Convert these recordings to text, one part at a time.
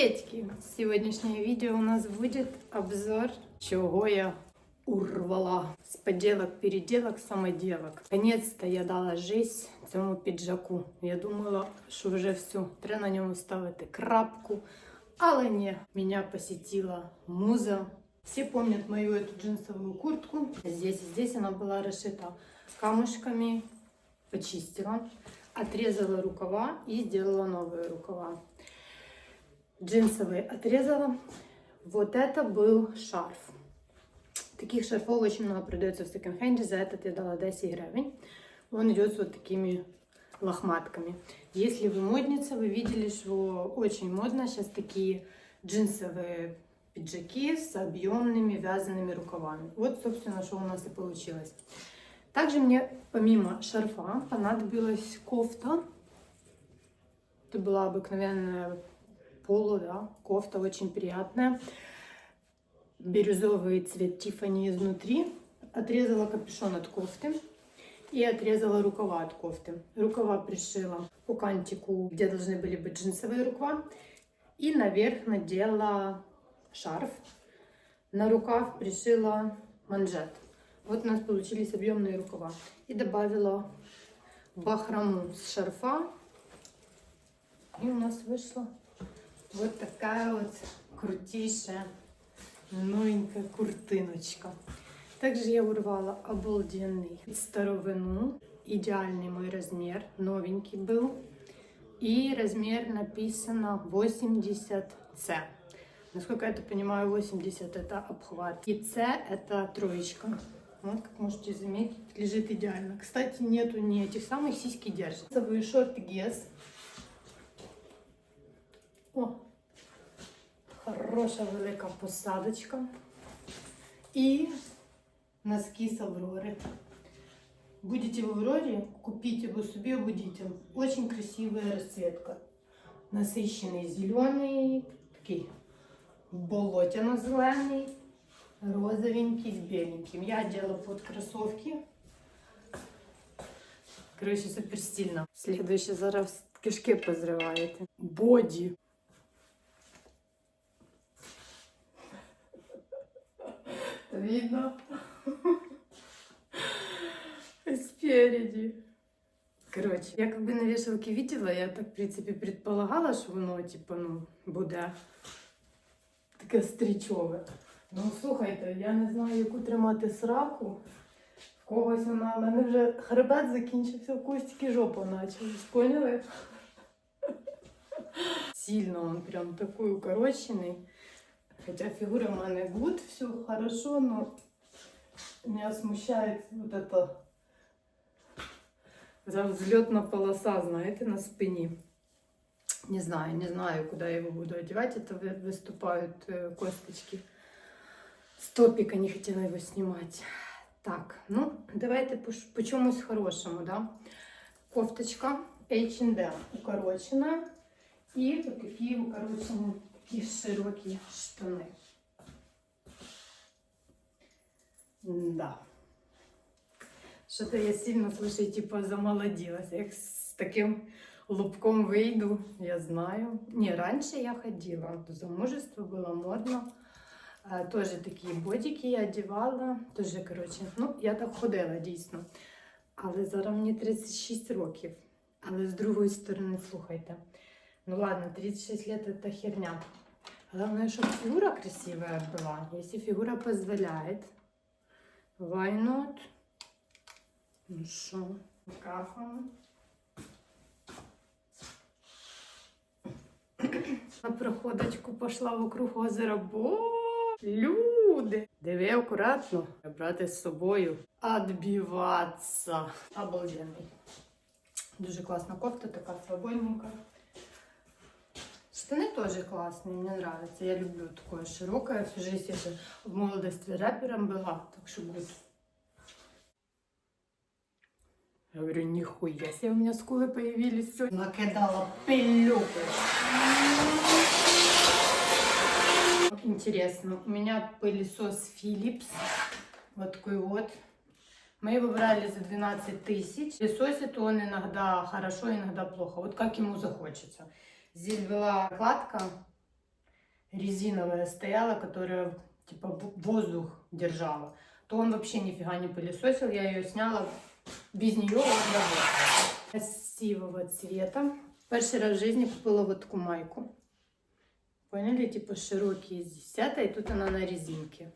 Приветики! Сегодняшнее видео у нас будет обзор, чего я урвала с поделок, переделок, самоделок. Наконец-то я дала жизнь цьому піджаку. Я думала, що вже все, треба на ньому ставити крапку. Але ні, меня посетила муза. Все помнят мою эту джинсовую куртку. Здесь и здесь она была расшита камушками. Почистила, отрезала рукава и сделала новые рукава. Джинсовые отрезала. Вот это был шарф. Таких шарфов очень много продается в секонд-хенде. За этот я дала 10 гривен. Он идет с вот такими лохматками. Если вы модница, вы видели, что очень модно сейчас такие джинсовые пиджаки с объемными вязаными рукавами. Вот, собственно, что у нас и получилось. Также мне помимо шарфа понадобилась кофта. Это была обыкновенная полу, да, кофта очень приятная. Бирюзовый цвет Тиффани изнутри. Отрезала капюшон от кофты и отрезала рукава от кофты. Рукава пришила по кантику, где должны были быть джинсовые рукава. И наверх надела шарф. На рукав пришила манжет. Вот у нас получились объемные рукава. И добавила бахрому с шарфа. И у нас вышла вот такая вот крутейшая новенькая куртиночка. Также я урвала обалденный старовину. Идеальный мой размер, новенький был. И размер написано 80C. Насколько я это понимаю, 80 это обхват. И C это троечка. Вот, как можете заметить, лежит идеально. Кстати, нету ни этих самых сиськи держит. Шорты Guess. О, хороша велика посадочка. И носки с Авроры. Будете в Авроре, купите его себе, будете. Очень красивая расцветка. Насыщенный зеленый, такий болотяно-зелений, розовенький с беленьким. Я одела под кроссовки. Короче, супер стильно. Следующий зараз кишки позриваєте. Боді. Видно? Спереди. Короче, я как бы на вешалке видела, я так, в принципе, предполагала, що воно, типу, ну, буде таке стрічове. Ну, слухайте, я не знаю, яку тримати сраку. В когось вона, в мене вже хребет закінчився, в когось тільки жопа почалась, поняли? Сильно он прям такой укороченный. Хотя фигура в мене гуд, все хорошо, но меня смущает вот это эта взлетная полоса, знаете, на спине. Не знаю, не знаю, куда я его буду одевать. Это вы- выступают э, косточки. С топика не хотела его снимать. Так, ну, давайте по, ш- по чомусь хорошему, да. Кофточка H&M укороченная. И вот такие укороченные, такие широкие штаны. Да. Что-то я сильно, слушай, типа замолодилась. Я с таким лубком выйду, я знаю. Не, раньше я ходила, до замужества было модно. А, Тоже такі бодики я одягала. Тоже, коротше, ну, я так ходила дійсно. Але зараз мені 36 років. Але з другої сторони, слухайте. Ну ладно, 36 лет это херня. Главное, чтобы фигура красивая была. Если фигура позволяет. Why not? Ну що, кафом. На проходочку пошла вокруг озера. Бо люди! Диви акуратно. Брати з собою. Отбиватися. Обалденний. Дуже класна кофта, така свободненька. Штаны тоже классные, мне нравятся. Я люблю такое широкое. Всю жизнь я же в молодости рэпером была, так что будет. Я говорю, нихуя себе, у меня скулы появились. Всё. Накидала пилюки. Интересно, у меня пылесос Philips. Вот такой вот. Мы его брали за 12 тысяч. Пылесосит он иногда хорошо, иногда плохо. Вот как ему захочется. Здесь была кладка резиновая стояла, которая типа воздух держала, то он вообще нифига не пылесосил. Я ее сняла без нее. Красивого цвета. Перший раз в жизни купила вот такую майку. Поняли? Типа широкие здесь взята, и тут она на резинке.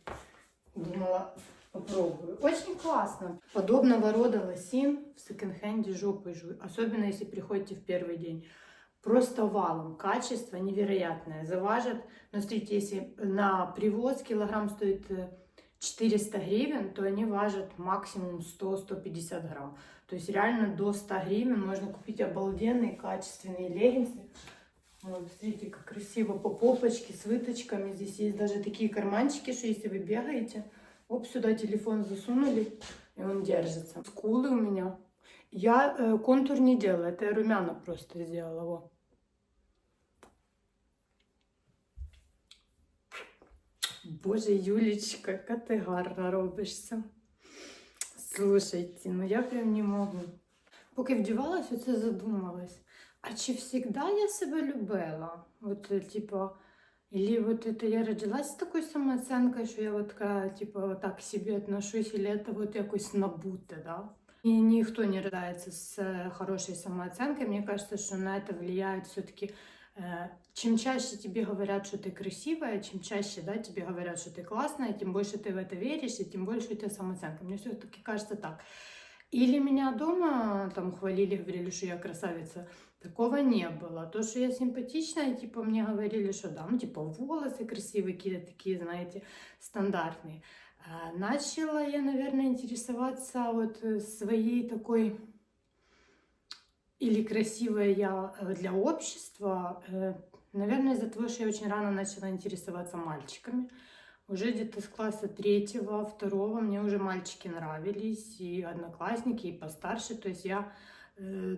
Думала, попробую. Очень классно. Подобного рода лосин в секонд-хенде жопой жуй. Особенно, если приходите в первый день. Просто валом. Качество невероятное. Заважат. Но смотрите, если на привоз килограмм стоит э, 400 гривен, то они важат максимум 100-150 грамм. То есть реально до 100 гривен можно купить обалденные качественные леггинсы. Вот, смотрите, как красиво по попочке с выточками. Здесь есть даже такие карманчики, что если вы бегаете, оп, сюда телефон засунули, и он держится. Скулы у меня. Я э, контур не делала, это я румяна просто сделала. Во. Боже, Юлечка, яка ти гарна робишся. Слушайте, ну я прям не можу. Поки вдівалась, оце задумалась. А чи всегда я себе любила? От, е, типа, или вот это я родилась з такою самооценкою, що я вот така, типа, вот так к себе отношусь, или это вот якось набуте, да? И никто не рождается с э, хорошей самооценкой. Мне кажется, что на это влияет все-таки чем чаще тебе говорят, что ты красивая, чем чаще да, тебе говорят, что ты классная, тем больше ты в это веришь, и тем больше у тебя самооценка. Мне все-таки кажется так. Или меня дома там хвалили, говорили, что я красавица. Такого не было. То, что я симпатичная, типа мне говорили, что да, ну типа волосы красивые, какие-то такие, знаете, стандартные. А, Начала я, наверное, интересоваться вот э, своей такой или красивая я э, для общества, э, наверное, из-за того, что я очень рано начала интересоваться мальчиками. Уже где-то с класса третьего, второго мне уже мальчики нравились, и одноклассники, и постарше. То есть я э,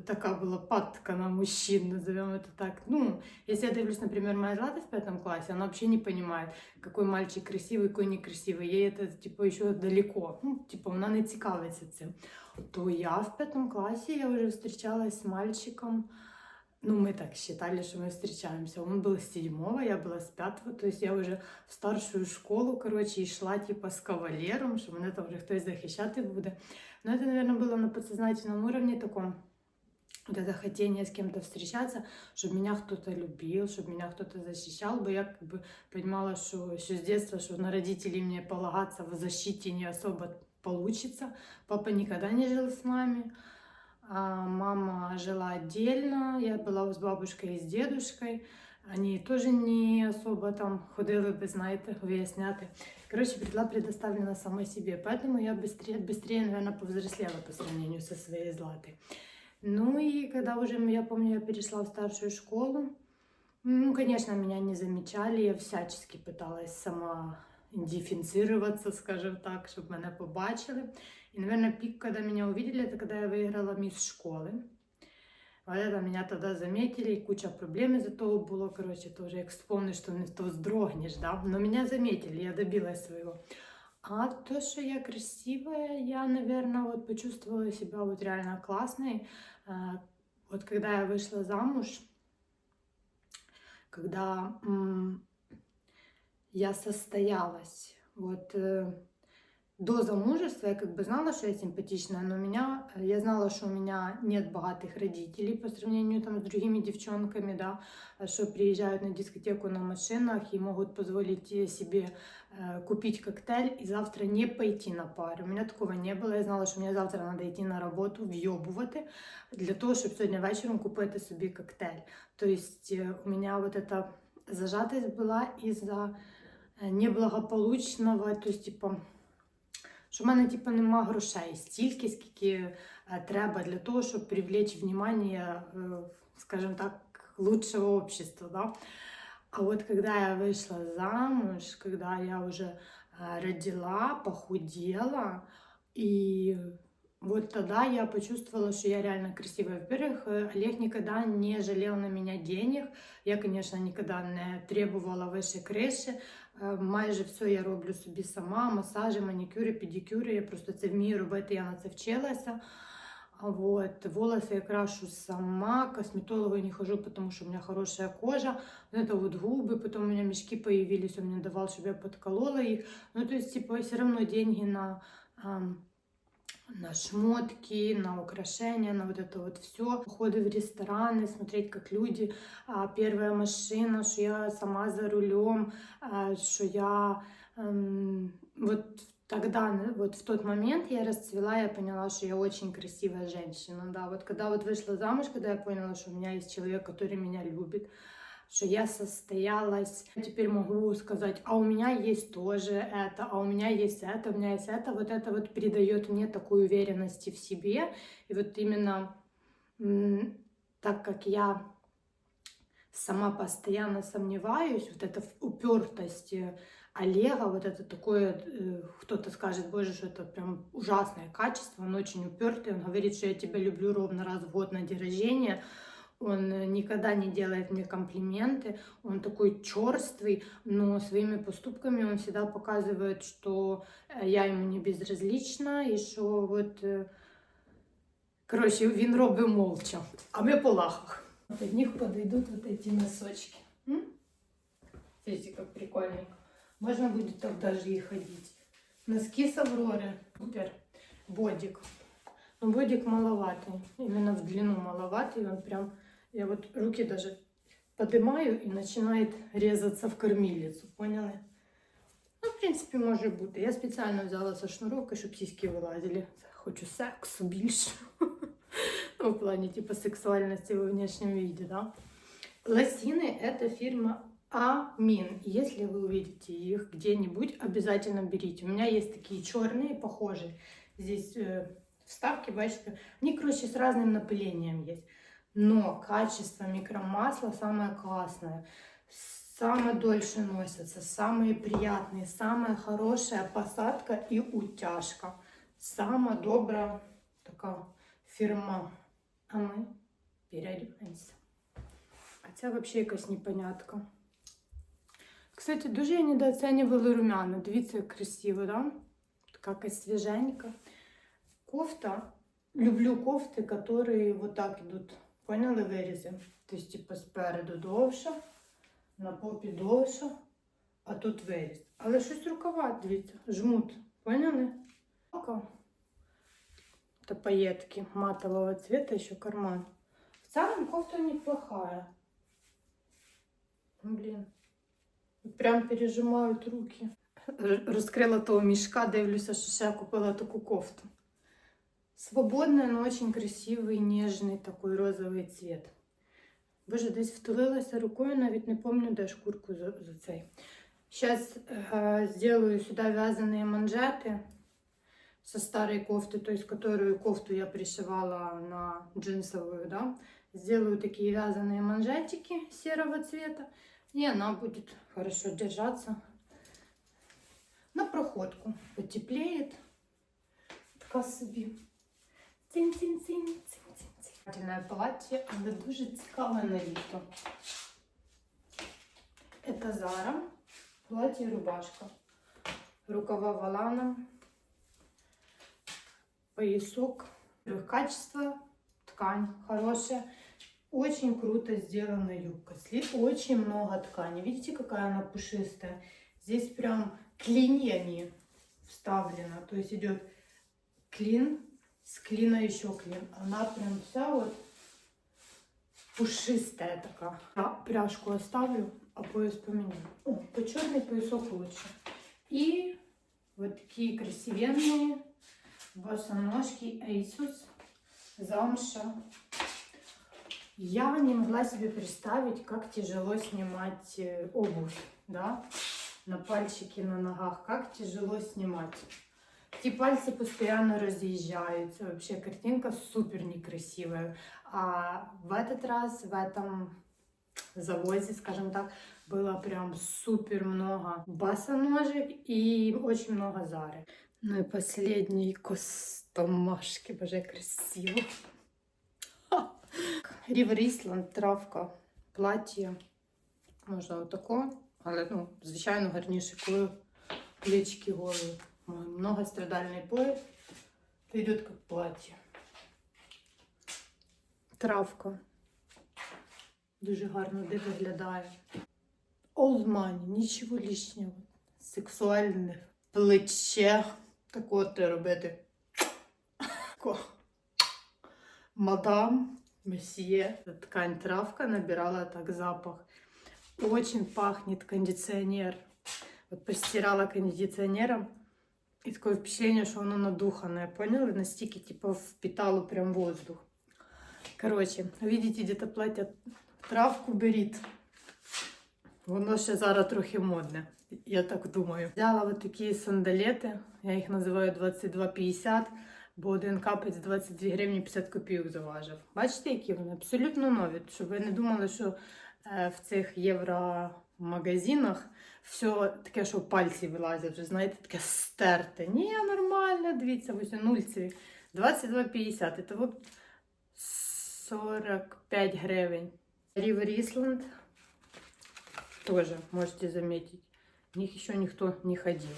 такая была падка на мужчин, назовем это так. Ну, если я дивлюсь, например, моя Злата в пятом классе, она вообще не понимает, какой мальчик красивый, какой некрасивый. Ей это, типа, еще далеко. Ну, типа, вона не цікавиться цим. То я в пятом классе, я уже встречалась с мальчиком, ну, мы так считали, что мы встречаемся. Он был с седьмого, я была с пятого, то есть я уже в старшую школу, короче, йшла, типа, з кавалером, що мене там вже хтось захищати буде. Но это, наверное, было на подсознательном уровне таком, вот это хотение с кем-то встречаться, чтобы меня кто-то любил, чтобы меня кто-то защищал, бы. Я как бы понимала, что еще с детства, что на родителей мне полагаться в защите не особо получится. Папа никогда не жил с нами, а мама жила отдельно, я была с бабушкой и с дедушкой, они тоже не особо там ходили бы, знаете, выясняты. Короче, была предоставлена самой себе, поэтому я быстрее, быстрее, наверное, повзрослела по сравнению со своей Златой. Ну и когда уже, я помню, я перешла в старшую школу, ну, конечно, меня не замечали, я всячески пыталась сама дифференцироваться, скажем так, чтобы меня побачили. И, наверное, пик, когда меня увидели, это когда я выиграла мисс школы. Вот это меня тогда заметили, и куча проблем из-за того было, короче, тоже, як вспомнишь, что то вздрогнешь, да, но меня заметили, я добилась своего. А то, что я красивая, я, наверное, вот почувствовала себя вот реально классной. А, Вот когда я вышла замуж, когда я состоялась, вот э, до замужества я как бы знала, что я симпатичная, но меня, я знала, что у меня нет богатых родителей по сравнению там с другими девчонками, да, что приезжают на дискотеку на машинах и могут позволить э, себе э, купить коктейль и завтра не пойти на пару. У меня такого не было. Я знала, що мені завтра треба йти на роботу, вйобувати, для того, щоб сьогодні вечором купити собі коктейль. Тобто е, у мене вот эта зажатость була із-за е, неблагополучного, то есть, типа, що в мене типу, нема грошей стільки, скільки е, треба для того, щоб привлечь внимание, е, скажем так, лучшего общества, да. А вот когда я вышла замуж, когда я уже э, родила, похудела, и вот тогда я почувствовала, что я реально красивая. Во-первых, э, Олег никогда не жалел на меня денег. Я, конечно, никогда не требовала выше криші. Е, Майже все я роблю собі сама, масажі, манікюри, педикюри. Я просто це вмію робити, я на це вчилася. А вот волосы я крашу сама, к косметологу не хожу, потому что у меня хорошая кожа. Вот это вот губы, потом у меня мешки появились, он мне давал, чтобы я подколола их. Ну, то есть, типа, все равно деньги на, ам, на шмотки, на украшения, на вот это вот все. Походы в рестораны, смотреть, как люди. А, первая машина, что я сама за рулем, а, что я ам, вот тогда, вот в тот момент я расцвела, я поняла, что я очень красивая женщина, да, вот когда вот вышла замуж, когда я поняла, что у меня есть человек, который меня любит, что я состоялась, я теперь могу сказать, а у меня есть тоже это, а у меня есть это, у меня есть это, вот это вот придает мне такую уверенности в себе, и вот именно так как я сама постоянно сомневаюсь, вот эта упертость э, Олега, вот это такое, э, кто-то скажет, боже, что это прям ужасное качество, он очень упертый, он говорит, что я тебя люблю ровно раз в год на день рождения, он э, никогда не делает мне комплименты, он такой черствый, но своими поступками он всегда показывает, что э, я ему не безразлична, і що от, е, коротше, він робить молча, а ми по лахах. От них подойдут вот эти носочки. М? Смотрите, как прикольненько. Можно будет так даже и ходить. Носки с Авроры. Супер. Бодик. Но бодик маловатый. Именно в длину маловатый. Он прям... Я вот руки даже поднимаю и начинает резаться в кормилицу. Поняли? Ну, в принципі, може бути. Я спеціально взяла со шнуровки, щоб сіськи вилазили. Хочу сексу більше. Ну, в плане типа сексуальности во внешнем виде, да. Лосины это фирма Амин. Если вы увидите их где-нибудь, обязательно берите. У меня есть такие черные, похожие. Здесь э, вставки, бачите, они, короче, с разным напылением есть. Но качество микромасла самое классное. Самое дольше носятся, самые приятные, самая хорошая посадка и утяжка. Самая добрая такая фирма. А ми переодіваємося. А це взагалі якась непонятка. Кстати, дуже я недооцінювала румяна. Дивіться, як красиво, да? Така якась свіженька. Кофта. Люблю кофти, які вот так йдуть. Поняли вирізи? Тобто, типу, спереду довша, на попі довша, а тут виріз. Але щось рукава, дивіться, жмут. Поняли? Така. Это пайетки матового цвета, еще карман. В целом кофта неплохая. Ну, Блин. Прям пережимають руки. Розкрила того мішка, дивлюся, що ще купила таку кофту. Свободная, но очень красивый, нежный такой розовий цвет. Боже, десь втулилася рукою, навіть не помню, де шкурку за, за цей. Сейчас э, сделаю сюда вязаные манжеты со старой кофты, то есть которую кофту я пришивала на джинсовую, да. Сделаю такие вязаные манжетики серого цвета, и она будет хорошо держаться на проходку. Потеплеет. Така собі. Цин-цин-цин, цин-цин-цин.Ательне плаття, але дуже цікаве на літо. Это Зара. Платье и рубашка. Рукава валаном. Поясок. Качество, ткань хорошая. Очень круто сделана юбка. Слив очень много ткани. Видите, какая она пушистая? Здесь прям клиньями вставлена. То есть идет клин, с клина еще клин. Она прям вся вот пушистая такая. Я пряжку оставлю, а пояс поменяю. О, по черный поясок лучше. И вот такие красивенные босоножки Asus замша. Я не могла себе представить, как тяжело снимать э, обувь, да, на пальчики на ногах, как тяжело снимать. Эти пальцы постоянно разъезжаются, вообще картинка супер некрасивая. А в этот раз, в этом завозе, скажем так, было прям супер много босоножек и очень много зары. Ну и последний костомашки, боже, красиво. Рівер Ісланд, травка, плаття. Можна отако, але ну, звичайно гарніше, коли плечики голі. Многострадальний пояс. Це йде як плаття. Травка. Дуже гарно де виглядає. Old money, нічого лишнього. Сексуальне плече. Так от робити. Мадам, месье. Ткань травка набирала так запах. Очень пахнет кондиционер. Вот постирала кондиционером. И такое впечатление, что оно надуханное, поняли? Настільки, типа, впитало прям воздух. Короче, видите, где-то платят травку беріть. Воно ще зараз трохи модне, я так думаю. Взяла от такі сандалети, я їх називаю 22,50, бо один капець 22 гривні 50 копійок заважив. Бачите, які вони? Абсолютно нові. Щоб ви не думали, що е, в цих євромагазинах все таке, що пальці вилазять, вже знаєте, таке стерте. Ні, нормально, дивіться, ось нульцеві. 22,50. Це от 45 гривень. River Island тоже можете заметить. В них еще никто не ходил.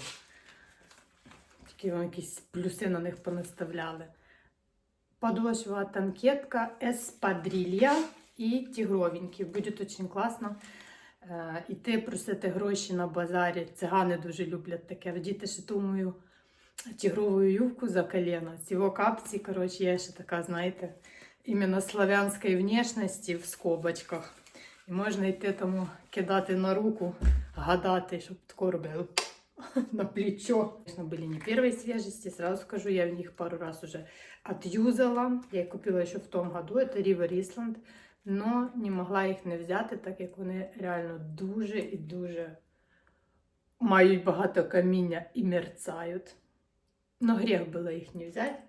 Такі вам якісь плюси на них понаставляли. Подошва танкетка Еспадрилья і тигровенький. Буде дуже класно. Е, Іти просити гроші на базарі. Цигани дуже люблять таке. Вдіти ще ту мою юбку за колено. Ці капці, коротше, я ще така, знаєте, іменно славянської внешності в скобочках. І можна йти тому кидати на руку, гадати, щоб тако робили на плечо. Были не первой свежести, сразу скажу, я в них пару раз уже отюзала. Я их купила еще в том году, это River Island, но не могла їх не взяти, так як вони реально дуже і дуже мають багато каміння і мерцають. Но гріх було їх не взяти.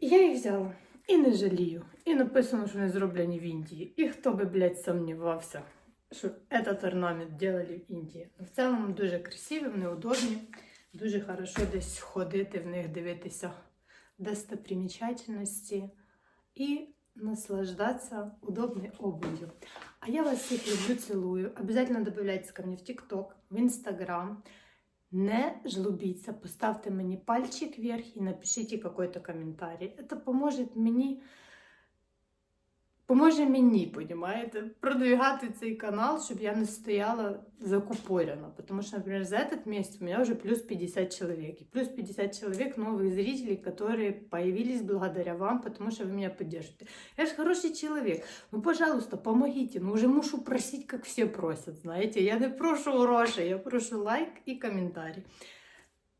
І я їх взяла. І не жалію. І написано, що вони зроблені в Індії. І хто би, блядь, сумнівався, що этот орнамент делали в Індії. В цілому дуже красиві, вони удобні. Дуже хорошо десь ходити в них, дивитися достопримечательності і наслаждаться удобной обувью. А я вас всех люблю, целую. Обязательно добавляйтесь ко мне в ТикТок, в Инстаграм. Не жлубиться, поставте мені пальчик вверх і напишіть какой-то коментарі. Це поможе мені, поможе мені, понімаєте, продвигати цей канал, щоб я не стояла закупорена. Потому что, например, за этот месяц у меня уже плюс 50 человек. И плюс 50 человек новых зрителей, которые появились благодаря вам, потому что вы меня поддерживаете. Я же хороший человек. Ну, пожалуйста, помогите. Ну, уже мушу просить, как все просят, знаете. Я не прошу грошей, я прошу лайк и комментарий.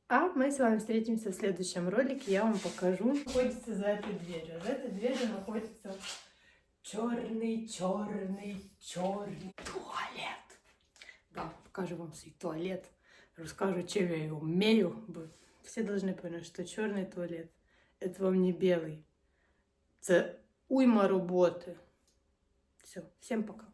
А мы с вами встретимся в следующем ролике. Я вам покажу. Находится за этой дверью. За этой дверью находится черный, черный, черный туалет. Да, покажу вам свой туалет. Расскажу, чем я его умею. Все должны понять, что черный туалет это вам не белый. Це уйма роботи. Все, всем пока.